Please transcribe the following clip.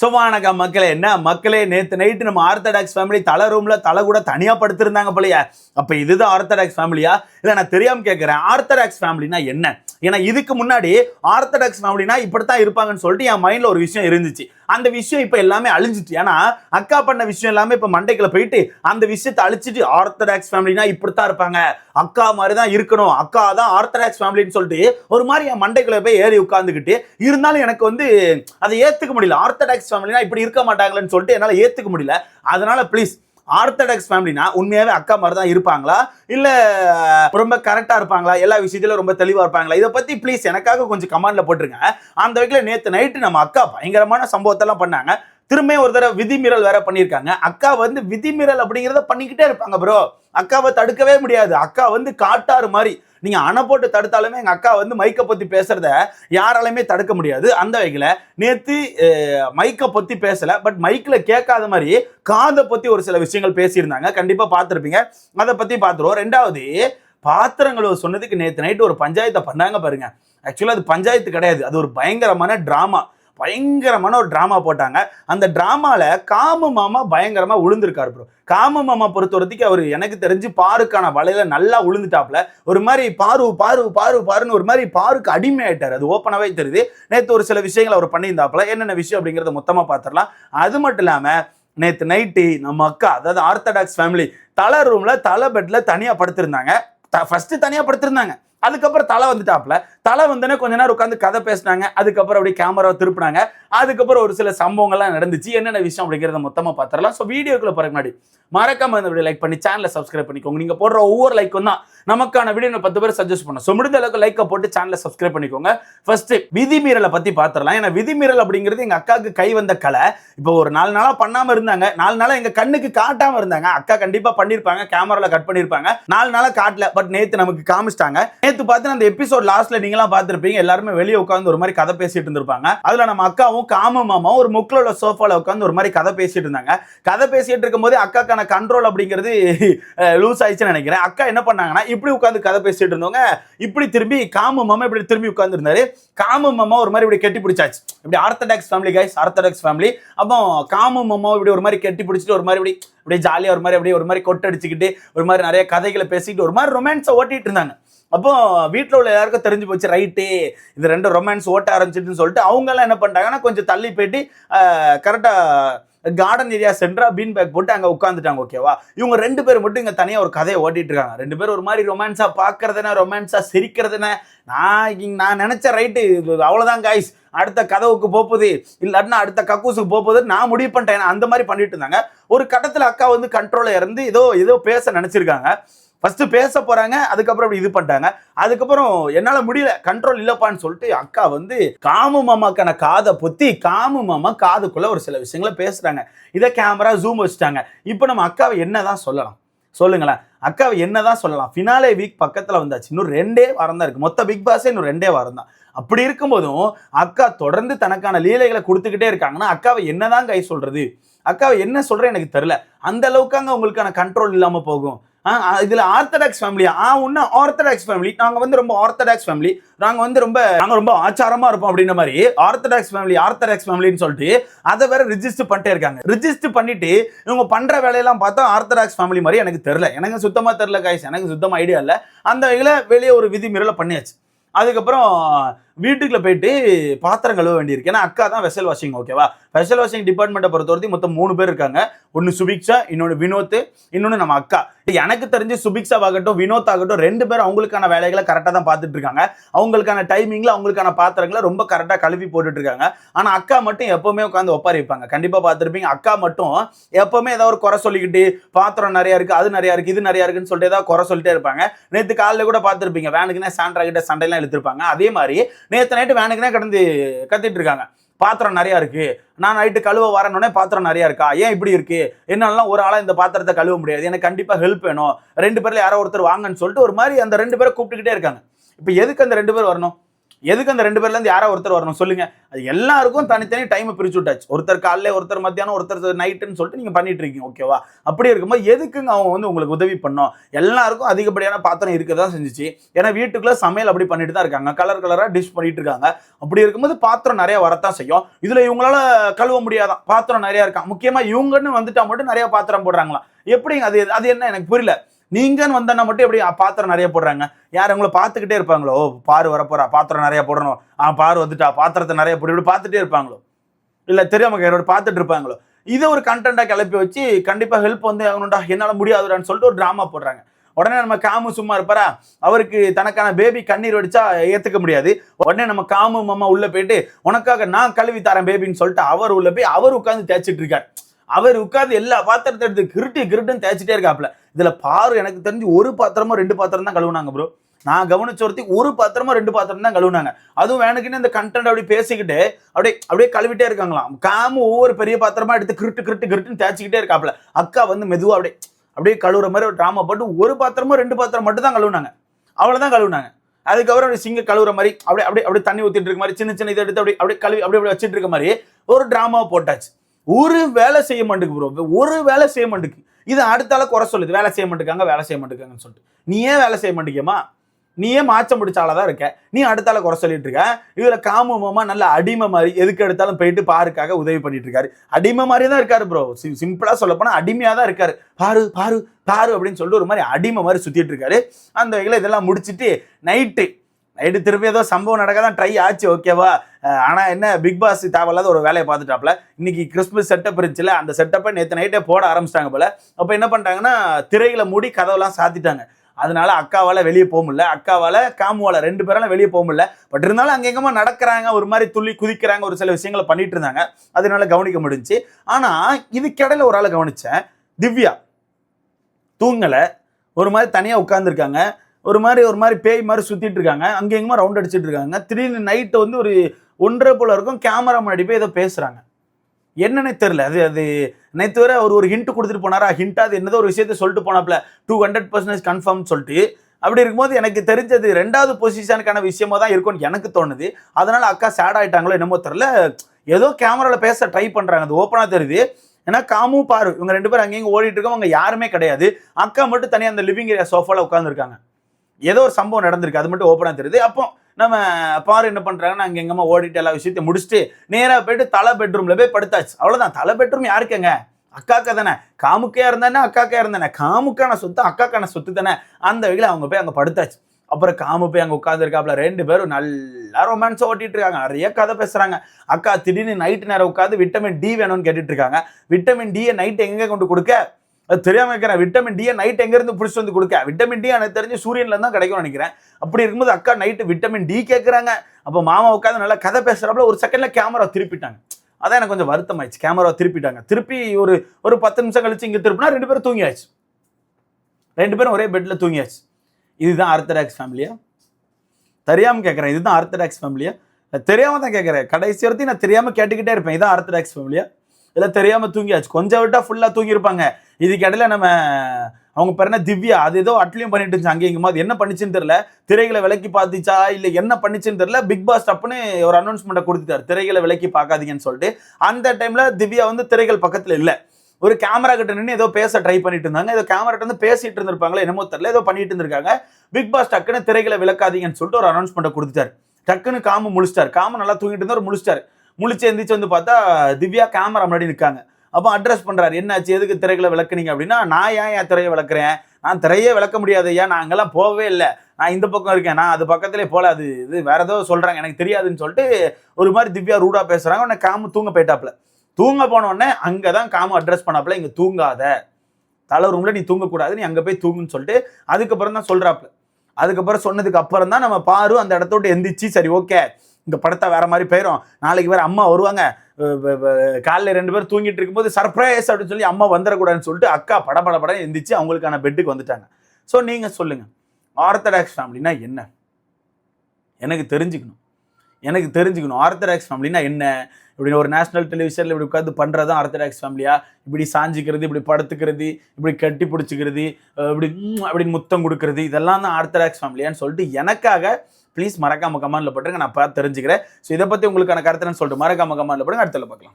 So வணக்கம் மக்களே என்ன? மக்களே நேற்று நைட்டு நம்ம ஆர்த்தடாக்ஸ் ஃபேமிலி தலை ரூமில் தலை கூட தனியாக படுத்திருந்தாங்க போலயே. அப்போ இதுதான் ஆர்த்தடாக்ஸ் ஃபேமிலியா இல்லை நான் தெரியாமல் கேட்குறேன் ஆர்த்தடாக்ஸ் ஃபேமிலினா என்ன? ஏன்னா இதுக்கு முன்னாடி ஆர்த்தடாக்ஸ் அப்படின்னா இப்படித்தான் இருப்பாங்கன்னு சொல்லிட்டு என் மைண்டில் ஒரு விஷயம் இருந்துச்சு. அந்த விஷயம் இப்போ எல்லாமே அழிஞ்சிட்டு ஏன்னா அக்கா பண்ண விஷயம் எல்லாமே இப்போ மண்டைக்குள்ள போயிட்டு அந்த விஷயத்தை அழிச்சிட்டு ஆர்த்தடாக்ஸ் ஃபேமிலினா இப்படித்தான் இருப்பாங்க. அக்கா மாதிரி தான் இருக்கணும். அக்கா தான் ஆர்த்தடாக்ஸ் ஃபேமிலின்னு சொல்லிட்டு ஒரு மாதிரி என் மண்டைக்குள்ள போய் ஏறி உட்காந்துக்கிட்டு இருந்தாலும் எனக்கு வந்து அதை ஏற்றுக்க முடியல. ஆர்த்தடாக்ஸ் ஃபேமிலினா இப்படி இருக்க மாட்டாங்களேன்னு சொல்லிட்டு என்னால் ஏற்றுக்க முடியல. அதனால ப்ளீஸ் ஆர்த்தடாக்ஸ் ஃபேமிலினா உண்மையாகவே அக்கா மாதிரி தான் இருப்பாங்களா? இல்லை ரொம்ப கரெக்டாக இருப்பாங்களா? எல்லா விஷயத்திலும் ரொம்ப தெளிவாக இருப்பாங்களா? இதை பற்றி ப்ளீஸ் எனக்காக கொஞ்சம் கமாண்டில் போட்டுருங்க. அந்த வகையில் நேற்று நைட்டு நம்ம அக்கா பயங்கரமான சம்பவத்தெல்லாம் பண்ணாங்க. திரும்ப ஒரு தடவை விதிமீறல் வேற பண்ணியிருக்காங்க. அக்கா வந்து விதிமீறல் அப்படிங்கிறத பண்ணிக்கிட்டே இருப்பாங்க ப்ரோ அக்காவை தடுக்கவே முடியாது. அக்கா வந்து காட்டாறு மாதிரி. நீங்கள் அணை போட்டு தடுத்தாலுமே எங்கள் அக்கா வந்து மைக்கை பற்றி பேசுகிறத யாராலையுமே தடுக்க முடியாது. அந்த வகையில் நேற்று மைக்கை பற்றி பேசலை. பட் மைக்கில் கேட்காத மாதிரி காதை பற்றி ஒரு சில விஷயங்கள் பேசியிருந்தாங்க. கண்டிப்பாக பார்த்துருப்பீங்க. அதை பற்றி பார்த்துருவோம். ரெண்டாவது பாத்திரங்களை சொன்னதுக்கு நேற்று நைட்டு ஒரு பஞ்சாயத்தை பண்ணாங்க பாருங்க. ஆக்சுவலாக அது பஞ்சாயத்து கிடையாது. அது ஒரு பயங்கரமான ட்ராமா பயங்கரமான ஒரு ட்ராமா போட்டாங்க. அந்த ட்ராமாவில் காமு மாமா பயங்கரமாக உளுந்திருக்காரு ப்ரோ காமு மாமா பொறுத்த வரைக்கும் அவர் எனக்கு தெரிஞ்சு பாருக்கான வலையில நல்லா உளுந்துட்டாப்ல. ஒரு மாதிரி பாரு பாரு பாரு பாருன்னு ஒரு மாதிரி பாருக்கு அடிமை ஆகிட்டார் அது ஓப்பனாகவே தெரியுது. நேற்று ஒரு சில விஷயங்கள் அவர் பண்ணியிருந்தாப்புல. என்னென்ன விஷயம் அப்படிங்கிறத மொத்தமாக பார்த்துடலாம் அது மட்டும் இல்லாமல் நேற்று நைட்டு நம்ம அக்கா அதாவது ஆர்த்தடாக்ஸ் ஃபேமிலி தலை ரூமில் தலை பெட்டில் தனியாக படுத்திருந்தாங்க. ஃபஸ்ட்டு தனியாக படுத்திருந்தாங்க. அதுக்கப்புறம் தலை வந்துட்டாப்ல தலை வந்தோடனே கொஞ்ச நேரம் உட்காந்து கதை பேசினாங்க. அதுக்கப்புறம் அப்படியே கேமராவை திருப்பினாங்க. அதுக்கப்புறம் ஒரு சில சம்பவங்கள்லாம் நடந்துச்சு. என்னென்ன விஷயம் அப்படிங்கிறத மொத்தமாக பார்த்துடலாம் ஸோ வீடியோக்குள்ள போகிற முன்னாடி மறக்காம இந்த வீடியோ லைக் பண்ணி சேனலை சப்ஸ்கிரைப் பண்ணிக்கோங்க. நீங்கள் போடுற ஒவ்வொரு லைக்கும் தான் நமக்கான வீடியோ பத்து பேர் சஜஸ்ட் பண்ணோம் ஸோ முடிந்த அளவுக்கு லைக்கை போட்டு சேனலை சப்ஸ்கிரைப் பண்ணிக்கோங்க. ஃபர்ஸ்ட் விதிமீறலை பற்றி பார்த்துடலாம் ஏன்னா விதிமீறல் அப்படிங்கிறது எங்கள் அக்காவுக்கு கை வந்த கலை. இப்போ ஒரு நாலு நாளாக பண்ணாமல் இருந்தாங்க. நாலு நாளாக எங்கள் கண்ணுக்கு காட்டாமல் இருந்தாங்க. அக்கா கண்டிப்பாக பண்ணியிருப்பாங்க கேமராவில் கட் பண்ணியிருப்பாங்க நாலு நாளாக காட்டல. பட் நேற்று நமக்கு காமிச்சிட்டாங்க. நேற்று பார்த்து அந்த எபிசோட் லாஸ்ட்ல நீங்களாம் பார்த்துருப்பீங்க. எல்லாருமே வெளியே உட்காந்து ஒரு மாதிரி கதை பேசிட்டு இருந்திருப்பாங்க. அதுல நம்ம அக்காவும் காம மாமாவும் ஒரு முக்கில் உள்ள சோஃபால உட்காந்து ஒரு மாதிரி கதை பேசிட்டு இருந்தாங்க. கதை பேசிட்டு இருக்கும்போது அக்காக்கான கண்ட்ரோல் அப்படிங்கிறது லூஸ் ஆயிடுச்சுன்னு நினைக்கிறேன். அக்கா என்ன பண்ணாங்கன்னா இப்படி உட்காந்து கதை பேசிட்டு இருந்தவங்க இப்படி திரும்பி காம மாமா இப்படி திரும்பி உட்கார்ந்து இருந்தாரு. காம மாமா ஒரு மாதிரி இப்படி கெட்டி பிடிச்சாச்சு. இப்படி orthodox family guys orthodox family அப்போ காம மாமா இப்படி ஒரு மாதிரி கெட்டி பிடிச்சிட்டு ஒரு மாதிரி இப்படி அப்படியே ஜாலியாக ஒரு மாதிரி அப்படியே ஒரு மாதிரி கொட்டடிச்சுக்கிட்டு ஒரு மாதிரி நிறைய கதைகளை பேசிக்கிட்டு ஒரு மாதிரி ரொமான்ஸை ஓட்டிட்டு இருந்தாங்க. அப்போ வீட்டில் உள்ள எல்லாருக்கும் தெரிஞ்சு போச்சு ரைட்டு இது ரெண்டு ரொமான்ஸ் ஓட்ட ஆரம்பிச்சிட்டுன்னு சொல்லிட்டு அவங்கெல்லாம் என்ன பண்ணிட்டாங்கன்னா கொஞ்சம் தள்ளி போயிட்டு கரெக்டாக கார்டன் ஏரியா சென்ட்ரா பீன் பேக் போட்டு அங்கே உட்காந்துட்டாங்க ஓகேவா இவங்க ரெண்டு பேர் மட்டும் இங்கே தனியாக ஒரு கதையை ஓட்டிட்டு இருக்காங்க. ரெண்டு பேரும் ஒரு மாதிரி ரொமான்ஸாக பார்க்கறதுனா ரொமான்ஸாக சிரிக்கிறதுன நான் நான் நினச்ச ரைட்டு அவ்வளோதான் காய்ஸ் அடுத்த கதவுக்கு போகுது இல்லாட்டினா அடுத்த கக்கூசுக்கு போகுது நான் முடிவு பண்ணிட்டேன் அந்த மாதிரி பண்ணிட்டு இருந்தாங்க. ஒரு கட்டத்தில் அக்கா வந்து கண்ட்ரோலில் இருந்து ஏதோ ஏதோ பேச நினச்சிருக்காங்க. ஃபர்ஸ்ட் பேச போறாங்க அதுக்கப்புறம் அப்படி இது பண்ணிட்டாங்க. அதுக்கப்புறம் என்னால முடியல கண்ட்ரோல் இல்லப்பான்னு சொல்லிட்டு அக்கா வந்து காமு மாமாக்கான காதை பொத்தி காமு மாமா காதுக்குள்ள ஒரு சில விஷயங்களை பேசுறாங்க. இதை கேமரா ஜூம் வச்சுட்டாங்க. இப்போ நம்ம அக்காவை என்னதான் சொல்லலாம்? சொல்லுங்களேன். அக்காவை என்னதான் சொல்லலாம்? ஃபினாலே வீக் பக்கத்தில் வந்தாச்சு. இன்னும் ரெண்டே வாரம் தான் இருக்குது மொத்த பிக் பாஸே இன்னும் ரெண்டே வாரம் தான். அப்படி இருக்கும்போதும் அக்கா தொடர்ந்து தனக்கான லீலைகளை கொடுத்துக்கிட்டே இருக்காங்கன்னா அக்காவை என்னதான் கை சொல்கிறது அக்காவை என்ன சொல்கிறேன் எனக்கு தெரில அந்த அளவுக்கு அங்கே உங்களுக்கான கண்ட்ரோல் இல்லாமல் போகும். இதுல ஆர்த்தடாக்ஸ் ஃபேமிலி ஆ ஒன்று ஆர்த்தடாக்ஸ் ஃபேமிலி நாங்க வந்து ரொம்ப ஆர்த்தடாக்ஸ் ஃபேமிலி நாங்க வந்து ரொம்ப நாங்க ரொம்ப ஆச்சாரமா இருப்போம் அப்படின்ற மாதிரி ஆர்த்தடாக்ஸ் ஃபேமிலி ஆர்த்தடாக்ஸ் ஃபேமிலின்னு சொல்லிட்டு அதை வேற ரிஜிஸ்டர் பண்ணிட்டே இருக்காங்க. ரிஜிஸ்டர் பண்ணிட்டு இவங்க பண்ற வேலையெல்லாம் பார்த்தா ஆர்த்தடாக்ஸ் ஃபேமிலி மாதிரி எனக்கு தெரியல. எனக்கு சுத்தமா தெரியல காய்ஸ் எனக்கு சுத்தமா ஐடியா இல்லை. அந்த வகையில வெளியே ஒரு விதிமீறலை பண்ணியாச்சு. அதுக்கப்புறம் வீட்டுக்குள்ள போயிட்டு பாத்திரம் கழுவ வேண்டியிருக்கு. ஏன்னா அக்கா தான் வெசல் வாஷிங் ஓகேவா வெசல் வாஷிங் டிபார்ட்மெண்ட்டை பொறுத்த வரைக்கும் மொத்தம் மூணு பேர் இருக்காங்க. ஒன்று சுபிக்ஷா இன்னொன்று வினோத் இன்னொன்று நம்ம அக்கா. எனக்கு தெரிஞ்சு சுபிக்ஷா ஆகட்டும் வினோத் ஆகட்டும் ரெண்டு பேரும் அவங்களுக்கான வேலைகளை கரெக்டாக தான் பார்த்துட்டு இருக்காங்க. அவங்களுக்கான டைமிங்கில் அவங்களுக்கான பாத்திரங்களை ரொம்ப கரெக்டாக கழுவி போட்டுட்டு இருக்காங்க. ஆனால் அக்கா மட்டும் எப்போவுமே உட்காந்து ஒப்பாரி வைப்பாங்க கண்டிப்பாக பார்த்துருப்பீங்க. அக்கா மட்டும் எப்போவுமே ஏதாவது ஒரு குறை சொல்லிக்கிட்டு பாத்திரம் நிறையா இருக்குது அது நிறையா இருக்குது இது நிறையா இருக்குன்னு சொல்லிட்டு ஏதாவது குறை சொல்லிட்டே இருப்பாங்க. நேற்று காலையில் கூட பார்த்துருப்பீங்க. வேனுக்குன்னா சாண்ட்ரா கிட்ட சண்டையெல்லாம் இழுத்துருப்பாங்க. அதே மாதிரி நேற்று நைட்டு வேனுக்குன்னா கடந்து கத்திட்டு இருக்காங்க. பாத்திரம் நிறையா இருக்குது நான் நைட்டு கழுவ வரணுன்னே பாத்திரம் நிறையா இருக்கா? ஏன் இப்படி இருக்குது என்னாலலாம் ஒரு ஆளாக இந்த பாத்திரத்தை கழுவ முடியாது. எனக்கு கண்டிப்பாக ஹெல்ப் வேணும். ரெண்டு பேரில் யாரோ ஒருத்தர் வாங்கன்னு சொல்லிட்டு ஒரு மாதிரி அந்த ரெண்டு பேரை கூப்பிட்டுக்கிட்டே இருக்காங்க. இப்போ எதுக்கு அந்த ரெண்டு பேர் வரணும்? எதுக்கு அந்த ரெண்டு பேர்லேருந்து யாரோ ஒருத்தர் வரணும்? சொல்லுங்க. அது எல்லாருக்கும் தனித்தனி டைமை பிரிச்சு விட்டாச்சு. ஒருத்தர் காலைல ஒருத்தர் மத்தியானம் ஒருத்தர் நைட்டுன்னு சொல்லிட்டு நீங்க பண்ணிட்டு இருக்கீங்க ஓகேவா அப்படி இருக்கும்போது எதுக்குங்க அவங்க வந்து உங்களுக்கு உதவி பண்ணோம்? எல்லாருக்கும் அதிகப்படியான பாத்திரம் இருக்க தான் செஞ்சுச்சு. ஏன்னா வீட்டுக்குள்ள சமையல் அப்படி பண்ணிட்டு தான் இருக்காங்க. கலர் கலராக டிஷ் பண்ணிட்டு இருக்காங்க. அப்படி இருக்கும்போது பாத்திரம் நிறைய வரத்தான் செய்யும். இதுல இவங்களால கழுவ முடியாதான். பாத்திரம் நிறைய இருக்கான் முக்கியமா இவங்கன்னு வந்துட்டா மட்டும் நிறைய பாத்திரம் போடுறாங்களாம். எப்படிங்க? அது அது என்ன? எனக்கு புரியல. நீங்கன்னு வந்தோன்னா மட்டும் எப்படி பாத்திரம் நிறைய போடுறாங்க? யார் உங்களை பார்த்துக்கிட்டே இருப்பாங்களோ? ஓ பாரு வரப்போறா பாத்திரம் நிறைய போடணும். ஆ பாரு வந்துட்டா பாத்திரத்தை நிறைய போட்டு இப்படி பார்த்துட்டே இருப்பாங்களோ? இல்லை தெரியாம யாரோட பார்த்துட்டு இருப்பாங்களோ? இதை ஒரு கண்டென்ட்டாக கிளப்பி வச்சு கண்டிப்பாக ஹெல்ப் வந்து ஆகணும்டா என்னால் முடியாதுடான்னு சொல்லிட்டு ஒரு ட்ராமா போடுறாங்க. உடனே நம்ம காமு சும்மா இருப்பாரா? அவருக்கு தனக்கான பேபி கண்ணீர் வடிச்சா ஏற்றுக்க முடியாது. உடனே நம்ம காமு மாமா உள்ளே போயிட்டு உனக்காக நான் கழுவி தரேன் பேபின்னு சொல்லிட்டு அவர் உள்ளே போய் அவர் உட்காந்து தேய்ச்சிட்டு இருக்கார். அவர் உட்கார்ந்து எல்லா பாத்திரத்தை எடுத்து கிருட்டு கிருட்டுன்னு தேய்ச்சிட்டே இருக்காப்ல இதுல பாரு எனக்கு தெரிஞ்சு ஒரு பாத்திரமோ ரெண்டு பாத்திரம் தான் கழுவுனாங்க ப்ரோ நான் கவனிச்ச ஒருத்தி ஒரு பாத்திரமோ ரெண்டு பாத்திரம் தான் கழுவுனாங்க. அதுவும் வேணுக்குன்னு இந்த கண்டென்ட் அப்படி பேசிக்கிட்டு அப்படியே அப்படியே கழுவிட்டே இருக்காங்களாம். காமு ஒவ்வொரு பெரிய பாத்திரமா எடுத்து கிருட்டு கிருட்டு கிருட்டுன்னு தேய்ச்சிக்கிட்டே இருக்காப்ல அக்கா வந்து மெதுவா அப்படியே அப்படியே கழுவுற மாதிரி ஒரு ட்ராமா போட்டு ஒரு பாத்திரமோ ரெண்டு பாத்திரம் மட்டும் தான் கழுவுனாங்க. அவ்வளவுதான் கழுவுனாங்க. அதுக்கப்புறம் அப்படி சிங்க கழுவுற மாதிரி அப்படியே அப்படியே அப்படியே தண்ணி ஊத்திட்டு இருக்க மாதிரி சின்ன சின்ன இதை எடுத்து அப்படியே அப்படியே கழுவி அப்படியே அப்படியே வச்சுட்டு இருக்க மாதிரி ஒரு ட்ராமாவை போட்டாச்சு. ஒரு வேலை செய்ய மாட்டேங்குது ப்ரோ ஒரு வேலை செய்ய மாட்டேங்குது. இது அடுத்தால குறை சொல்லுது. வேலை செய்ய மாட்டேங்காங்க வேலை செய்ய மாட்டேங்காங்கன்னு சொல்லிட்டு. நீ ஏன் வேலை செய்ய மாட்டேங்கம்மா நீ ஏன் மாச்சம் பிடிச்சால தான் இருக்க? நீ அடுத்தால குறை சொல்லிட்டு இருக்க? இதுல காமமா நல்ல அடிமை மாதிரி எதுக்கு எடுத்தாலும் போயிட்டு பாருக்காக உதவி பண்ணிட்டு இருக்காரு. அடிமை மாதிரி தான் இருக்காரு ப்ரோ சிம்பிளா சொல்ல போனா அடிமையா தான் இருக்காரு. பாரு பாரு பாரு அப்படின்னு சொல்லிட்டு ஒரு மாதிரி அடிமை மாதிரி சுத்திட்டு இருக்காரு. அந்த வகையில் இதெல்லாம் முடிச்சிட்டு நைட்டு நைட்டு திருப்பி ஏதோ சம்பவம் நடக்க தான் ட்ரை ஆச்சு ஓகேவா ஆனால் என்ன பிக் பாஸ் தேவையில்லாத ஒரு வேலையை பார்த்துட்டாப்ல இன்னைக்கு கிறிஸ்மஸ் செட்டப் இருந்துச்சுல அந்த செட்டப்பை நேற்று நைட்டே போட ஆரம்பிச்சிட்டாங்க போல. அப்போ என்ன பண்ணிட்டாங்கன்னா திரையில மூடி கதவெல்லாம் சாத்திட்டாங்க. அதனால அக்காவால் வெளியே போக முடியல. அக்காவால் காமுவால் ரெண்டு பேரால வெளியே போக முடியல. பட் இருந்தாலும் அங்கெங்கமா நடக்கிறாங்க ஒரு மாதிரி துள்ளி குதிக்கிறாங்க ஒரு சில விஷயங்களை பண்ணிட்டு இருந்தாங்க. அதனால கவனிக்க முடிஞ்சுச்சு. ஆனால் இதுக்கிடையில ஒரு ஆளை கவனித்தேன் திவ்யா. தூங்கலை. ஒரு மாதிரி தனியாக உட்காந்துருக்காங்க ஒரு மாதிரி ஒரு மாதிரி பேய் மாதிரி சுற்றிட்டு இருக்காங்க. அங்கே எங்கேயுமா ரவுண்ட் அடிச்சிட்டு இருக்காங்க. திடீர்னு நைட்டு வந்து ஒரு ஒன்றரை போல இருக்கும். கேமரா முன்னாடி போய் ஏதோ பேசுகிறாங்க என்னன்னே தெரில அது அது நேற்று வரை அவர் ஒரு ஹிண்ட் கொடுத்துட்டு போனாரா? ஹிண்ட் அது என்னதோ ஒரு விஷயத்த சொல்லிட்டு போனாப்ல டூ ஹண்ட்ரட் பர்சன்டேஜ் கன்ஃபார்ம் சொல்லிட்டு. அப்படி இருக்கும்போது எனக்கு தெரிஞ்சது ரெண்டாவது பொசிஷனுக்கான விஷயமா தான் இருக்கும்னு எனக்கு தோணுது. அதனால் அக்கா சேட் ஆகிட்டாங்களோ என்னமோ தெரியல. ஏதோ கேமராவில் பேச ட்ரை பண்ணுறாங்க அது ஓப்பனாக தெரியுது. ஏன்னா காமு பாரு இவங்க ரெண்டு பேரும் அங்கேயும் ஓடிட்டு இருக்கோம் அவங்க யாருமே கிடையாது. அக்கா மட்டும் தனியாக அந்த லிவிங் ஏரியா சோஃபாவில் உட்காந்துருக்காங்க ஏதோ ஒரு சம்பவம் நடந்திருக்கு அது மட்டும் ஓப்பனாக தெரியுது. அப்போ நம்ம பாரு என்ன பண்றாங்கன்னா அங்கே எங்கம்மா ஓடிட்டு எல்லா விஷயத்தையும் முடிச்சுட்டு நேராக போயிட்டு தலை பெட்ரூம்ல போய் படுத்தாச்சு. அவ்வளோதான் தலை பெட்ரூம் யாருக்குங்க அக்காக்கா தானே. காமுக்கையா இருந்தானே அக்காக்கா இருந்தானே. காமுக்கான சொத்து அக்காக்கான சொத்து தானே. அந்த வகையில் அவங்க போய் அங்கே படுத்தாச்சு. அப்புறம் காமு போய் அங்கே உட்காந்துருக்காப்புல ரெண்டு பேரும் நல்லா ரொமான்ஸ் ஓட்டிட்டு இருக்காங்க. நிறைய கதை பேசுறாங்க. அக்கா திடீர்னு நைட்டு நேரம் உட்காந்து விட்டமின் டி வேணும்னு கேட்டுட்டு இருக்காங்க. விட்டமின் டியை நைட் எங்கே கொண்டு கொடுக்க? அது தெரியாமல் இருக்கிறேன் விட்டமின் டியை நைட் எங்கேருந்து பிடிச்சி பிடிச்சிட்டு வந்து கொடுக்க? விட்டமின் டி எனக்கு தெரிஞ்சு சூரியனில் தான் கிடைக்கும்னு நினைக்கிறேன். அப்படி இருக்கும்போது அக்கா நைட்டு விட்டமின் டி கேட்குறாங்க அப்போ மாமா உட்காந்து நல்லா கதை பேசுகிறப்பல ஒரு செகண்டில் கேமரா திருப்பிட்டாங்க. அதான் எனக்கு கொஞ்சம் வருத்தம் ஆயிடுச்சு கேமரா திருப்பிட்டாங்க. திருப்பி ஒரு ஒரு பத்து நிமிஷம் கழிச்சு இங்கே திருப்பினா ரெண்டு பேரும் தூங்கியாச்சு. ரெண்டு பேரும் ஒரே பெட்டில் தூங்கியாச்சு. இதுதான் ஆர்த்தடாக்ஸ் ஃபேமிலியா தெரியாமல் கேட்குறேன் இதுதான் ஆர்த்தடாக்ஸ் ஃபேமிலியா தெரியாமல் தான் கேட்குறேன் கடைசி வரைக்கும் நான் தெரியாமல் கேட்டுக்கிட்டே இருப்பேன். இதான் ஆர்த்தடாக்ஸ் ஃபேமிலியா இல்லை தெரியாமல் தூங்கியாச்சு. கொஞ்சம் விட்டா ஃபுல்லாக தூங்கியிருப்பாங்க. இதுக்கு இடையில நம்ம அவங்க பேர் என்ன? திவ்யா. அது ஏதோ அட்லியும் பண்ணிட்டு இருந்துச்சு அங்கே இங்குமா அது என்ன பண்ணிச்சுன்னு தெரியல. திரைகளை விலக்கி பார்த்துச்சா? இல்லை என்ன பண்ணிச்சுன்னு தெரியல. பிக் பாஸ் டப்புன்னு ஒரு அனௌன்ஸ்மெண்ட்டை கொடுத்துட்டாரு. திரைகளை விலக்கி பார்க்காதீங்கன்னு சொல்லிட்டு. அந்த டைம்ல திவ்யா வந்து திரைகள் பக்கத்தில் இல்லை. ஒரு கேமரா கிட்ட நின்று ஏதோ பேச ட்ரை பண்ணிட்டு இருந்தாங்க. ஏதோ கேமரா வந்து பேசிட்டு இருந்திருப்பாங்களே என்னமோ தெரியல. ஏதோ பண்ணிட்டு இருந்திருக்காங்க. பிக் பாஸ் டக்குன்னு திரைகளை விளக்காதீங்கன்னு சொல்லிட்டு ஒரு அனௌன்ஸ்மெண்ட்டை கொடுத்துட்டாரு. டக்குன்னு காமு முழிச்சிட்டார். காம நல்லா தூங்கிட்டு இருந்தார் முழிச்சிட்டார். முழிச்சு எந்திரிச்சு வந்து பார்த்தா திவ்யா கேமரா முன்னாடி நிற்காங்க அப்போ அட்ரஸ் பண்ணுறாரு என்னாச்சு? எதுக்கு திரைகளை விளக்குனீங்க அப்படின்னா நான் ஏன் என் திரையை விளக்குறேன்? நான் திரையே விளக்க முடியாது ஐயா. நான் அங்கெல்லாம் போகவே இல்லை. நான் இந்த பக்கம் இருக்கேன். நான் அது பக்கத்திலே போகல அது இது வேற ஏதோ சொல்கிறாங்க எனக்கு தெரியாதுன்னு சொல்லிட்டு ஒரு மாதிரி திவ்யா ரூடாக பேசுகிறாங்க உடனே காமு தூங்க போயிட்டாப்புல. தூங்க போனோடனே அங்கே தான் காமு அட்ரஸ் பண்ணாப்புல. இங்கே தூங்காத. தலை ரூமில் நீ தூங்கக்கூடாது. நீ அங்கே போய் தூங்குன்னு சொல்லிட்டு அதுக்கப்புறம் தான் சொல்கிறாப்புல அதுக்கப்புறம் சொன்னதுக்கு அப்புறம் தான் நம்ம பாரு அந்த இடத்த விட்டு எந்திரிச்சு சரி ஓகே இந்த படத்தை வேற மாதிரி போயிடும் நாளைக்கு வேற அம்மா வருவாங்க. காலைல ரெண்டு பேரும் தூங்கிட்டு இருக்கும்போது சர்ப்ரைஸ் அப்படின்னு சொல்லி அம்மா வந்துடக்கூடாதுன்னு சொல்லிட்டு அக்கா பட பட படம் எந்திரிச்சு அவங்களுக்கான பெட்டுக்கு வந்துட்டாங்க. ஸோ நீங்கள் சொல்லுங்கள் ஆர்த்தடாக்ஸ் ஃபேமிலினா என்ன? எனக்கு தெரிஞ்சுக்கணும். எனக்கு தெரிஞ்சுக்கணும். ஆர்த்தடாக்ஸ் ஃபேமிலினா என்ன? இப்படி ஒரு நேஷனல் டெலிவிஷனில் இப்படி உட்காந்து பண்ணுறது ஆர்த்தடாக்ஸ் ஃபேமிலியா? இப்படி சாஞ்சிக்கிறது இப்படி படுத்துக்கிறது இப்படி கட்டி பிடிச்சிக்கிறது இப்படி அப்படின்னு முத்தம் கொடுக்கறது இதெல்லாம் தான் ஆர்த்தடாக்ஸ் ஃபேமிலியான்னு சொல்லிட்டு எனக்காக ப்ளீஸ் மறக்காம கமெண்ட்ல போட்டுருங்க நான் பார்த்து தெரிஞ்சுக்கிறேன். ஸோ இதை பற்றி உங்களுக்கான கருத்துன்னு சொல்லிட்டு மறக்காம கமெண்ட்ல போடுங்க அடுத்தல பார்க்கலாம்.